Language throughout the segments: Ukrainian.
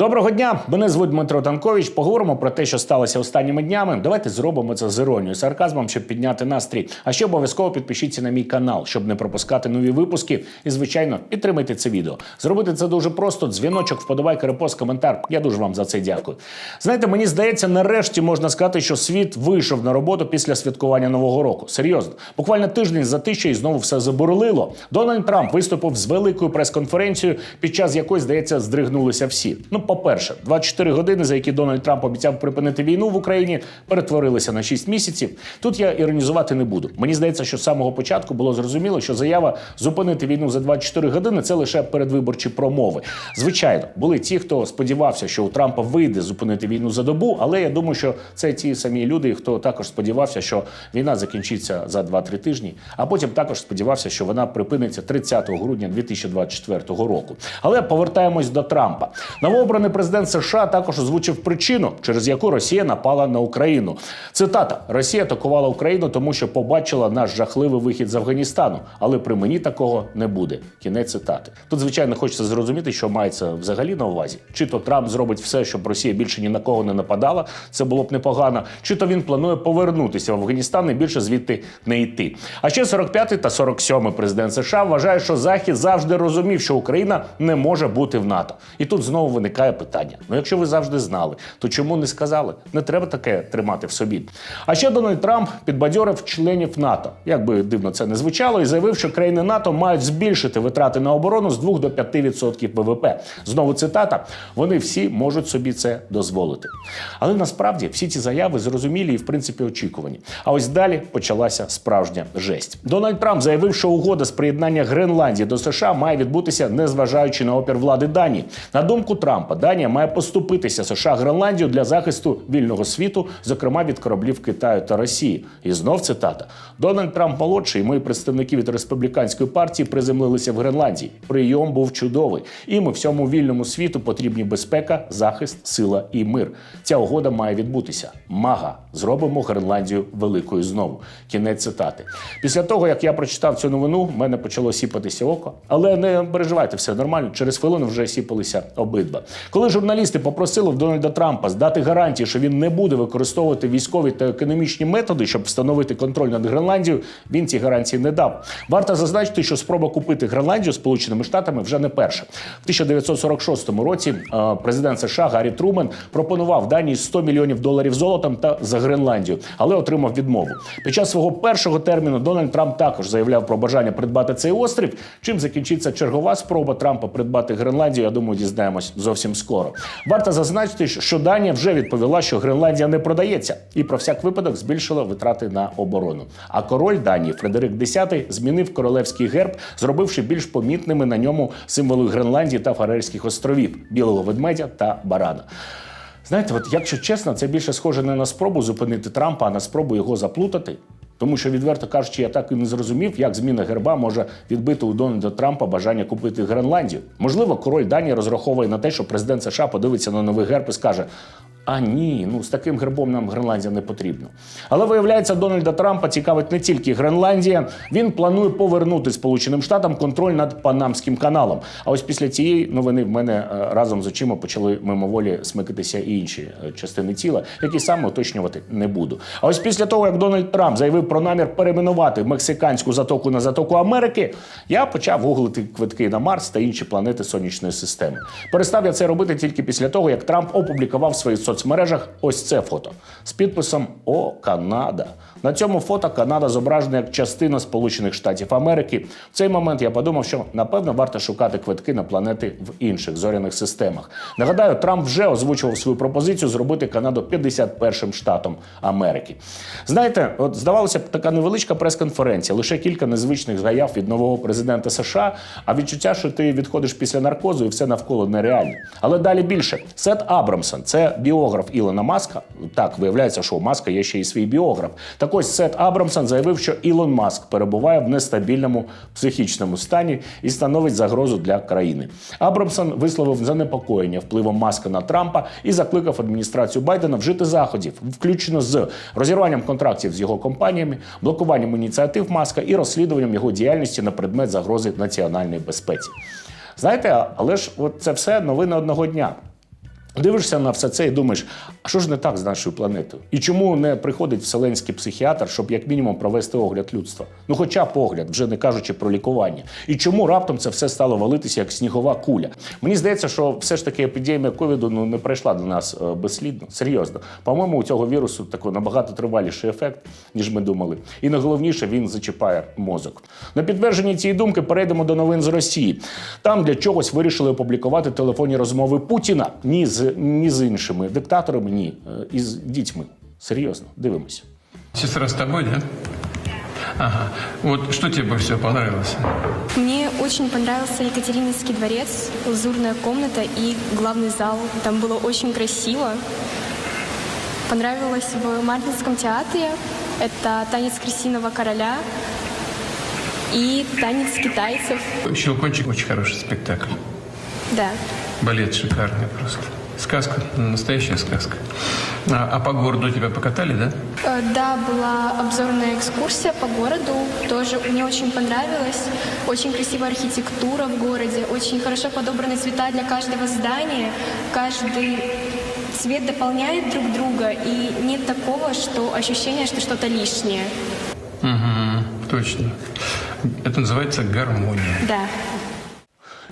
Доброго дня! Мене звуть Дмитро Танкович. Поговоримо про те, що сталося останніми днями. Давайте зробимо це з іронією, сарказмом, щоб підняти настрій. А ще обов'язково підпишіться на мій канал, щоб не пропускати нові випуски. І, звичайно, підтримайте це відео. Зробити це дуже просто. Дзвіночок, вподобайка, репост, коментар. Я дуже вам за це дякую. Знаєте, мені здається, нарешті можна сказати, що світ вийшов на роботу після святкування нового року. Серйозно, буквально тиждень за тисячу і знову все заборлило. Дональд Трамп виступив з великою прес-конференцією, під час якої, здається, здригнулися всі. Ну, по-перше, 24 години, за які Дональд Трамп обіцяв припинити війну в Україні, перетворилися на 6 місяців. Тут я іронізувати не буду. Мені здається, що з самого початку було зрозуміло, що заява зупинити війну за 24 години це лише передвиборчі промови. Звичайно, були ті, хто сподівався, що у Трампа вийде зупинити війну за добу, але я думаю, що це ті самі люди, хто також сподівався, що війна закінчиться за 2-3 тижні, а потім також сподівався, що вона припиниться 30 грудня 2024 року. Але повертаємось до Трампа. Новообраний президент США також озвучив причину, через яку Росія напала на Україну. Цитата: Росія атакувала Україну, тому що побачила наш жахливий вихід з Афганістану, але при мені такого не буде. Кінець цитати. Тут, звичайно, хочеться зрозуміти, що мається взагалі на увазі. Чи то Трамп зробить все, щоб Росія більше ні на кого не нападала, це було б непогано, чи то він планує повернутися в Афганістан і більше звідти не йти. А ще 45-й та 47-й президент США вважає, що Захід завжди розумів, що Україна не може бути в НАТО. І тут знову виникає питання: ну якщо ви завжди знали, то чому не сказали? Не треба таке тримати в собі. А ще Дональд Трамп підбадьорив членів НАТО, як би дивно це не звучало, і заявив, що країни НАТО мають збільшити витрати на оборону з 2 до 5% ВВП. Знову цитата: вони всі можуть собі це дозволити. Але насправді всі ці заяви зрозумілі і в принципі очікувані. А ось далі почалася справжня жесть. Дональд Трамп заявив, що угода з приєднання Гренландії до США має відбутися, незважаючи на опір влади Данії. На думку Трампа, Данія має поступитися США Гренландію для захисту вільного світу, зокрема від кораблів Китаю та Росії. І знов цитата: Дональд Трамп молодший, і мої представники від республіканської партії приземлилися в Гренландії. Прийом був чудовий. І ми всьому вільному світу потрібні безпека, захист, сила і мир. Ця угода має відбутися. Мага, зробимо Гренландію великою знову. Кінець цитати. Після того, як я прочитав цю новину, в мене почало сіпатися око. Але не переживайте, все нормально. Через хвилину вже сіпалися обидва. Коли журналісти попросили в Дональда Трампа здати гарантії, що він не буде використовувати військові та економічні методи, щоб встановити контроль над Гренландією, він ці гарантії не дав. Варто зазначити, що спроба купити Гренландію Сполученими Штатами вже не перша. В 1946 році е, президент США Гаррі Трумен пропонував Данії 100 мільйонів доларів золотом та за Гренландію, але отримав відмову. Під час свого першого терміну Дональд Трамп також заявляв про бажання придбати цей острів. Чим закінчиться чергова спроба Трампа придбати Гренландію? Я думаю, дізнаємось зовсім скоро. Варто зазначити, що Данія вже відповіла, що Гренландія не продається, і про всяк випадок збільшила витрати на оборону. А король Данії Фредерик X змінив королевський герб, зробивши більш помітними на ньому символи Гренландії та Фарерських островів білого ведмедя та барана. Знаєте, от якщо чесно, це більше схоже не на спробу зупинити Трампа, а на спробу його заплутати. Тому що, відверто кажучи, я так і не зрозумів, як зміна герба може відбити у Дональда Трампа бажання купити Гренландію. Можливо, король Данії розраховує на те, що президент США подивиться на новий герб і скаже: а ні, ну з таким гербом нам Гренландія не потрібна. Але виявляється, Дональда Трампа цікавить не тільки Гренландія. Він планує повернути Сполученим Штатам контроль над Панамським каналом. А ось після цієї новини в мене е, разом з очима почали мимоволі смикатися і інші е, частини тіла, які саме уточнювати не буду. А ось після того, як Дональд Трамп заявив про намір перейменувати мексиканську затоку на затоку Америки, я почав гуглити квитки на Марс та інші планети сонячної системи. Перестав я це робити тільки після того, як Трамп опублікував в своїх соцмережах ось це фото з підписом О, Канада. На цьому фото Канада зображена як частина Сполучених Штатів Америки. В цей момент я подумав, що напевно варто шукати квитки на планети в інших зоряних системах. Нагадаю, Трамп вже озвучував свою пропозицію зробити Канаду 51-м штатом Америки. Знаєте, от здавалося б, така невеличка прес-конференція, лише кілька незвичних заяв від нового президента США, а відчуття, що ти відходиш після наркозу і все навколо нереально. Але далі більше. Сет Абрамсон, це біограф Ілона Маска. Так, виявляється, що у Маска є ще й свій біограф. Так ось Сет Абрамсон заявив, що Ілон Маск перебуває в нестабільному психічному стані і становить загрозу для країни. Абрамсон висловив занепокоєння впливом Маска на Трампа і закликав адміністрацію Байдена вжити заходів, включно з розірванням контрактів з його компаніями, блокуванням ініціатив Маска і розслідуванням його діяльності на предмет загрози національної безпеці. Знаєте, але ж от це все новини одного дня. Дивишся на все це і думаєш, а що ж не так з нашою планетою? І чому не приходить вселенський психіатр, щоб як мінімум провести огляд людства? Ну, хоча б огляд, вже не кажучи про лікування. І чому раптом це все стало валитися як снігова куля? Мені здається, що все ж таки епідемія ковіду ну не прийшла до нас е, безслідно. Серйозно. По-моєму, у цього вірусу такий набагато триваліший ефект, ніж ми думали. І найголовніше він зачіпає мозок. На підтвердженні цієї думки перейдемо до новин з Росії. Там для чогось вирішили опублікувати телефонні розмови Путіна ні з ні з іншими диктаторами, ні е, із дітьми. Серйозно, дивимося. Сестра с тобой, да? Ага. Вот что тебе больше всего понравилось? Мне очень понравился Екатерининский дворец, лазурная комната и главный зал. Там было очень красиво. Понравилось в Мартинском театре. Это танец крысиного короля и танец китайцев. Щелкунчик очень хороший спектакль. Да. Балет шикарный просто. Сказка, настоящая сказка. А, а по городу тебя покатали, да? Э, Да, была обзорная экскурсия по городу. Тоже мне очень понравилось. Очень красивая архитектура в городе. Очень хорошо подобраны цвета для каждого здания. Каждый цвет дополняет друг друга. И нет такого, что ощущение, что что-то лишнее. Угу, точно. Это называется гармония. Да.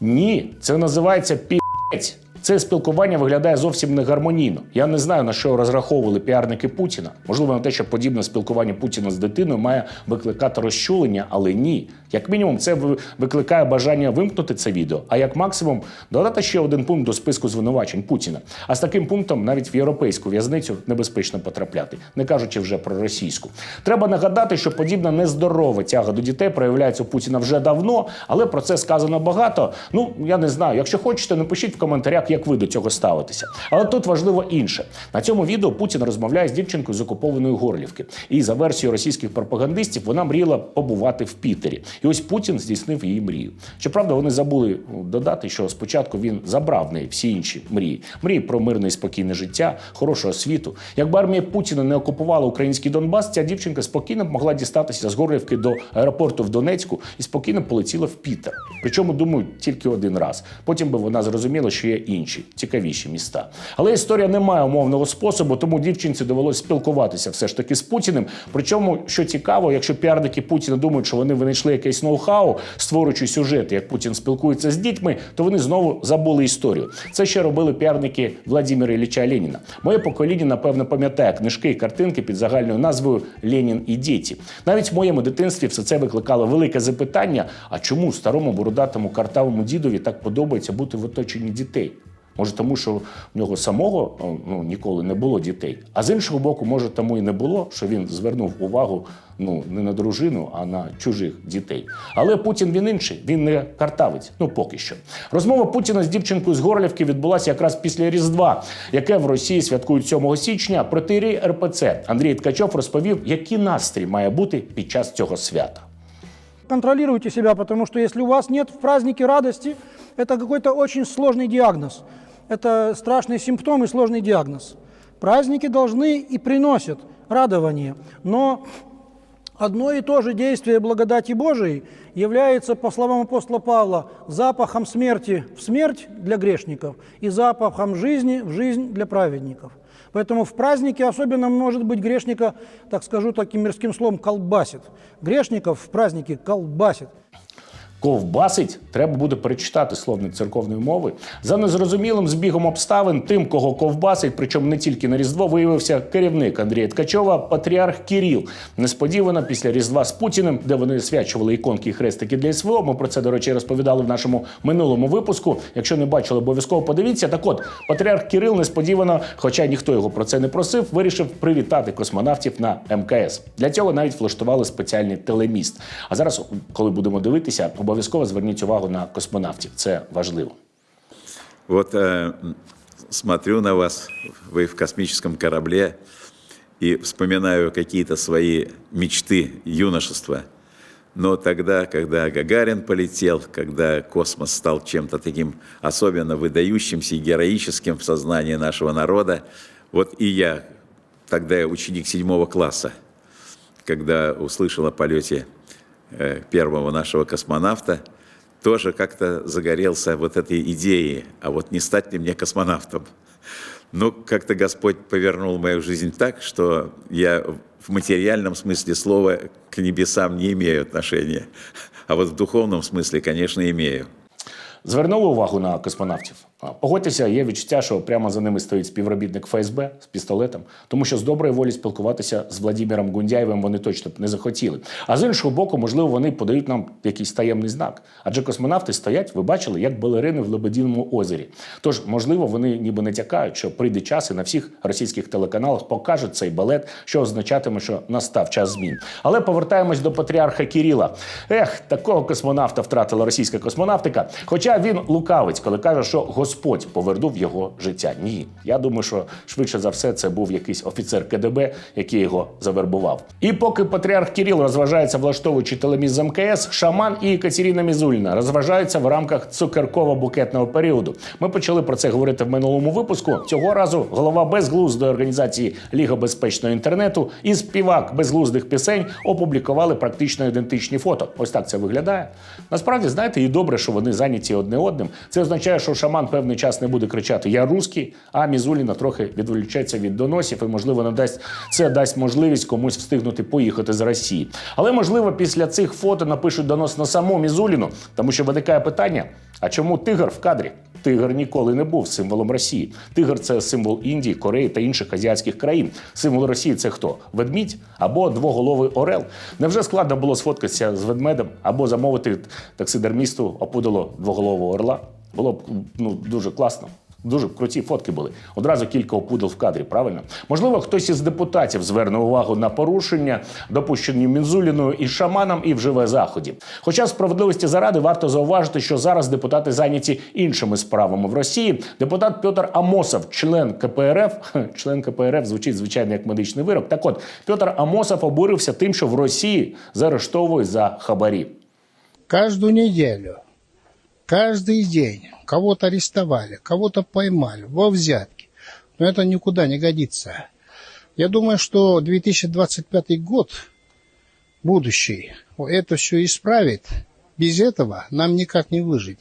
Ні, це називається пі***ць. Це спілкування виглядає зовсім не гармонійно. Я не знаю на що розраховували піарники Путіна. Можливо, на те, що подібне спілкування Путіна з дитиною має викликати розчулення, але ні. Як мінімум, це викликає бажання вимкнути це відео, а як максимум додати ще один пункт до списку звинувачень Путіна. А з таким пунктом навіть в європейську в'язницю небезпечно потрапляти, не кажучи вже про російську. Треба нагадати, що подібна нездорова тяга до дітей проявляється у Путіна вже давно, але про це сказано багато. Ну я не знаю. Якщо хочете, напишіть в коментарях, як ви до цього ставитеся. Але тут важливо інше. На цьому відео Путін розмовляє з дівчинкою з окупованої Горлівки. І за версією російських пропагандистів вона мріяла побувати в Пітері. І ось Путін здійснив її мрію. Щоправда, вони забули ну, додати, що спочатку він забрав неї всі інші мрії: мрії про мирне і спокійне життя, хорошу освіту. Якби армія Путіна не окупувала український Донбас, ця дівчинка спокійно б могла дістатися з Горлівки до аеропорту в Донецьку і спокійно полетіла в Пітер. Причому, думаю, тільки один раз. Потім би вона зрозуміла, що є інші цікавіші міста. Але історія не має умовного способу, тому дівчинці довелося спілкуватися все ж таки з Путіним. Причому, що цікаво, якщо піарники Путіна думають, що вони винайшли якийсь ноу-хау, створюючи сюжети, як Путін спілкується з дітьми, то вони знову забули історію. Це ще робили піарники Владимира Ілліча Леніна. Моє покоління, напевно, пам'ятає книжки і картинки під загальною назвою Ленін і діти. Навіть в моєму дитинстві все це викликало велике запитання: а чому старому бородатому картавому дідові так подобається бути в оточенні дітей? Може, тому що в нього самого ну, ніколи не було дітей. А з іншого боку, може, тому і не було, що він звернув увагу ну не на дружину, а на чужих дітей. Але Путін він інший, він не картавець. Ну поки що. Розмова Путіна з дівчинкою з Горлівки відбулася якраз після Різдва, яке в Росії святкують 7 січня. Протирій РПЦ Андрій Ткачов розповів, який настрій має бути під час цього свята. Контролируйте себя, потому что если у вас нет в празднике радости, это какой-то очень сложный диагноз. Это страшный симптом и сложный диагноз. Праздники должны и приносят радование, но одно и то же действие благодати Божией является, по словам апостола Павла, запахом смерти в смерть для грешников и запахом жизни в жизнь для праведников. Поэтому в празднике особенно может быть грешника, так скажу таким мирским словом, колбасит. Грешников в празднике колбасит. Ковбасить треба буде перечитати словник церковної мови. За незрозумілим збігом обставин, тим, кого ковбасить, причому не тільки на Різдво, виявився керівник Андрія Ткачова, патріарх Кіріл. Несподівано після Різдва з Путіним, де вони свячували іконки і хрестики для СВО. Ми про це, до речі, розповідали в нашому минулому випуску. Якщо не бачили, обов'язково подивіться. Так от, патріарх Кирил несподівано, хоча ніхто його про це не просив, вирішив привітати космонавтів на МКС. Для цього навіть влаштували спеціальний телеміст. А зараз, коли будемо дивитися, обов'язково зверніть увагу на космонавтів. Це важливо. Вот э, смотрю на вас, вы в космическом корабле, и вспоминаю какие-то свои мечты юношества. Но тогда, когда Гагарин полетел, когда космос стал чем-то таким особенно выдающимся и героическим в сознании нашего народа, вот и я, тогда я ученик седьмого класса, когда услышал о полете первого нашего космонавта, тоже как-то загорелся вот этой идеей, а вот не стать ли мне космонавтом. Но как-то Господь повернул мою жизнь так, что я в материальном смысле слова к небесам не имею отношения, а вот в духовном смысле, конечно, имею. Звернули увагу на космонавтів. Погодьтеся, є відчуття, що прямо за ними стоїть співробітник ФСБ з пістолетом, тому що з доброї волі спілкуватися з Владимиром Гундяєвим вони точно б не захотіли. А з іншого боку, можливо, вони подають нам якийсь таємний знак. Адже космонавти стоять, ви бачили, як балерини в Лебедіному озері. Тож, можливо, вони ніби не тякають, що прийде час і на всіх російських телеканалах покажуть цей балет, що означатиме, що настав час змін. Але повертаємось до патріарха Кіріла. Ех, такого космонавта втратила російська космонавтика. Хоча він лукавець, коли каже, що Господь повернув його життя. Ні, я думаю, що швидше за все це був якийсь офіцер КДБ, який його завербував. І поки патріарх Кіріл розважається, влаштовуючи телеміз з МКС, шаман і Катерина Мізульна розважаються в рамках цукерково-букетного періоду. Ми почали про це говорити в минулому випуску. Цього разу голова безглуздої організації Ліга безпечного інтернету і співак безглуздих пісень опублікували практично ідентичні фото. Ось так це виглядає. Насправді, знаєте, і добре, що вони зайняті одне одним. Це означає, що шаман певний час не буде кричати Я русський, а Мізуліна трохи відволічеться від доносів і, можливо, надасть це дасть можливість комусь встигнути поїхати з Росії. Але можливо, після цих фото напишуть донос на саму Мізуліну, тому що виникає питання: а чому тигр в кадрі? Тигр ніколи не був символом Росії. Тигр це символ Індії, Кореї та інших азіатських країн. Символ Росії це хто? Ведмідь або двоголовий орел. Невже складно було сфоткатися з ведмедем або замовити таксидермісту опудало двоголового орла? Було б ну дуже класно. Дуже круті фотки були. Одразу кілька опудал в кадрі, правильно? Можливо, хтось із депутатів зверне увагу на порушення, допущені Мінзуліною і шаманом, і вживе заходів. Хоча справедливості заради варто зауважити, що зараз депутати зайняті іншими справами в Росії. Депутат Петр Амосов, член КПРФ, член КПРФ звучить звичайно як медичний вирок. Так от Петр Амосов обурився тим, що в Росії заарештовують за хабарі. Каждую неделю, каждый день кого-то арестовали, кого-то поймали во взятки. Но это никуда не годится. Я думаю, что 2025 год, будущий, это все исправит. Без этого нам никак не выжить.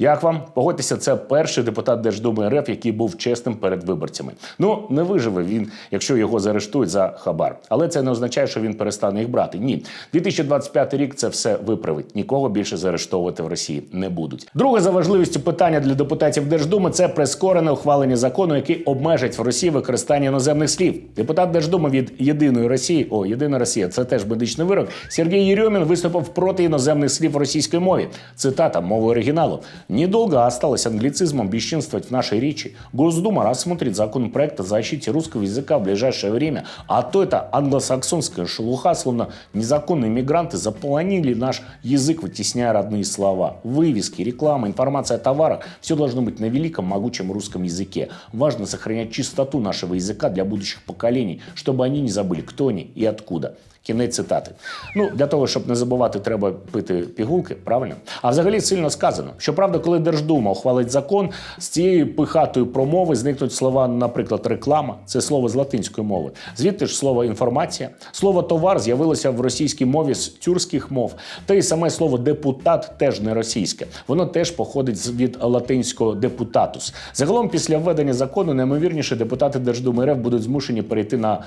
Як вам погодьтеся, це перший депутат Держдуми РФ, який був чесним перед виборцями. Ну не виживе він, якщо його заарештують за хабар. Але це не означає, що він перестане їх брати. Ні, 2025 рік це все виправить. Нікого більше заарештовувати в Росії не будуть. Друге за важливістю питання для депутатів Держдуми це прискорене ухвалення закону, який обмежить в Росії використання іноземних слів. Депутат Держдуми від єдиної Росії, о єдина Росія, це теж медичний вирок. Сергій Єрьомін виступив проти іноземних слів в російській мові. Цитата мови оригіналу. Недолго осталось англицизмом бесчинствовать в нашей речи. Госдума рассмотрит законопроект о защите русского языка в ближайшее время, а то это англосаксонская шелуха, словно незаконные мигранты заполонили наш язык, вытесняя родные слова. Вывески, реклама, информация о товарах – все должно быть на великом, могучем русском языке. Важно сохранять чистоту нашего языка для будущих поколений, чтобы они не забыли, кто они и откуда. Кінець цитати. Ну для того, щоб не забувати, треба пити пігулки, правильно? А взагалі сильно сказано. Щоправда, коли Держдума ухвалить закон, з цієї пихатої промови зникнуть слова, наприклад, реклама, це слово з латинської мови. Звідти ж слово інформація, слово товар з'явилося в російській мові з тюркських мов. Та й саме слово депутат теж не російське. Воно теж походить від латинського депутатус. Загалом, після введення закону, найімовірніше депутати Держдуми РФ будуть змушені перейти на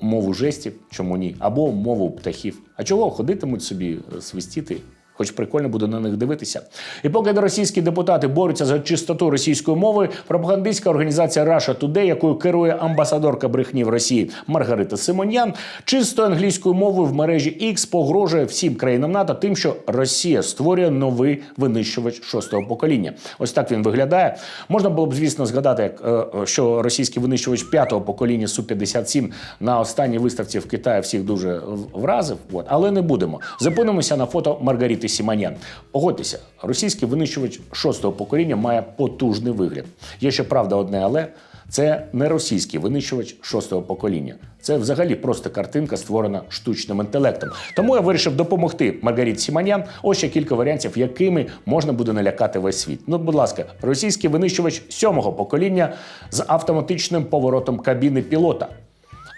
мову жестів, чому ні, або мову птахів. А чого ходитимуть собі е, свистіти? Хоч прикольно буде на них дивитися. І поки російські депутати борються за чистоту російської мови, пропагандистська організація Russia Today, якою керує амбасадорка брехні в Росії Маргарита Симоньян, чистою англійською мовою в мережі X погрожує всім країнам НАТО тим, що Росія створює новий винищувач шостого покоління. Ось так він виглядає. Можна було б, звісно, згадати, як, е, що російський винищувач п'ятого покоління Су-57 на останній виставці в Китаї всіх дуже вразив. От. Але не будемо. Зупинимося на фото Маргарити Сіманян. Погодьтеся, російський винищувач шостого покоління має потужний вигляд. Є ще правда одне, але. Це не російський винищувач шостого покоління. Це взагалі просто картинка, створена штучним інтелектом. Тому я вирішив допомогти Маргариті Сіманян. Ось ще кілька варіантів, якими можна буде налякати весь світ. Ну, будь ласка, російський винищувач сьомого покоління з автоматичним поворотом кабіни пілота.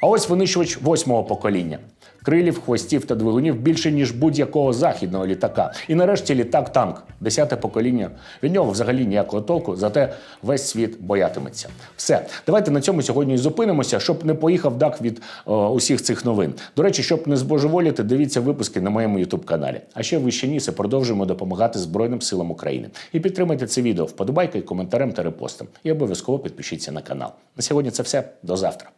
А ось винищувач восьмого покоління. Крилів, хвостів та двигунів більше, ніж будь-якого західного літака. І нарешті літак-танк, десяте покоління. Від нього взагалі ніякого толку, зате весь світ боятиметься. Все, давайте на цьому сьогодні і зупинимося, щоб не поїхав дах від е, усіх цих новин. До речі, щоб не збожеволіти, дивіться випуски на моєму ютуб каналі. А ще вище нісе продовжуємо допомагати Збройним силам України. І підтримайте це відео вподобайкою, коментарем та репостом. І обов'язково підпишіться на канал. На сьогодні це все. До завтра.